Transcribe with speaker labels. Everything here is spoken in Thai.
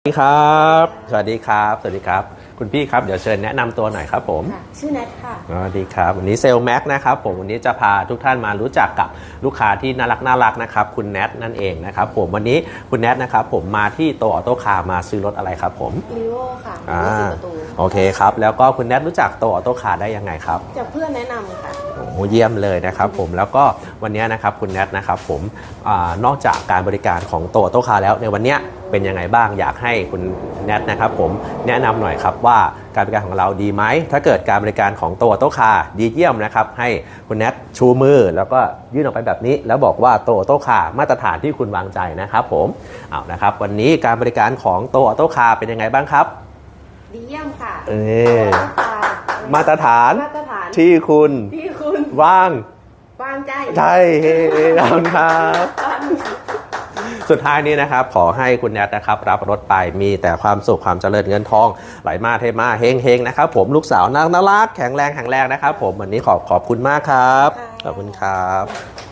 Speaker 1: สวัสดีครับ สวัสดีครับ สวัสดีครับ คุณพี่ครับ เดี๋ยวเชิญแนะนำตัวหน่อยครับผม
Speaker 2: ค่ะชื่อแนทค่ะ
Speaker 1: สวัสดีครับ วันนี้เซลแม็กนะครับผม วันนี้จะพาทุกท่านมารู้จักกับลูกค้าที่น่ารักน่ารักนะครับ คุณแนทนั่นเองนะครับผม วันนี้คุณแนทนะครับผมมาที่โตออโต้คาร์มาซื้อรถอะไรครับผม
Speaker 2: รีโวค่ะ
Speaker 1: อ่า
Speaker 2: รีโวสี่ประตู
Speaker 1: โอเคครับ แล้วก็คุณแนทรู้จักโตออโต้คาร์ได้ยังไงครับ
Speaker 2: จากเพื่อนแนะนำค่ะ
Speaker 1: โอ้โหเยี่ยมเลยนะครับผมแล้วก็วันนี้นะครับคุณแนทนะครับผมอานอกจากการบริการของโตโตคาแล้วในวันเนี้ย เป็นยังไงบ้างอยากให้คุณแนทนะครับผมแนะนำหน่อยครับว่าการบริการของเราดีไหม ถ้าเกิดการบริการของโตโตคาดีเยี่ยมนะครับ ให้คุณแนทชูมือ แล้วก็ยื่นออกไปแบบนี้ แล้วบอกว่าโตโตคามาตรฐานที่คุณวางใจนะครับผมเอานะครับ วันนี้การบริการของโตโตคาเป็นยังไงบ้างครับ
Speaker 2: ดีเยี่ยมค่ะ
Speaker 1: เอ่อ
Speaker 2: ค่ะ
Speaker 1: มาตรฐาน
Speaker 2: มาตรฐาน
Speaker 1: ที่คุณ
Speaker 2: ที่คุณ
Speaker 1: ว่าง
Speaker 2: วางใจ
Speaker 1: ใช่เฮ้ขอบคุณครับ สุดท้ายนี้นะครับ ขอให้คุณแนทนะครับ รับรถไปมีแต่ความสุขความเจริญเงินทอง ไหลมาเทมาเฮงเฮงนะครับ ผมลูกสาวน่ารักแข็งแรงแข็งแรงนะครับ ผมวันนี้ขอบขอบคุณมากครับ ขอบคุณครับ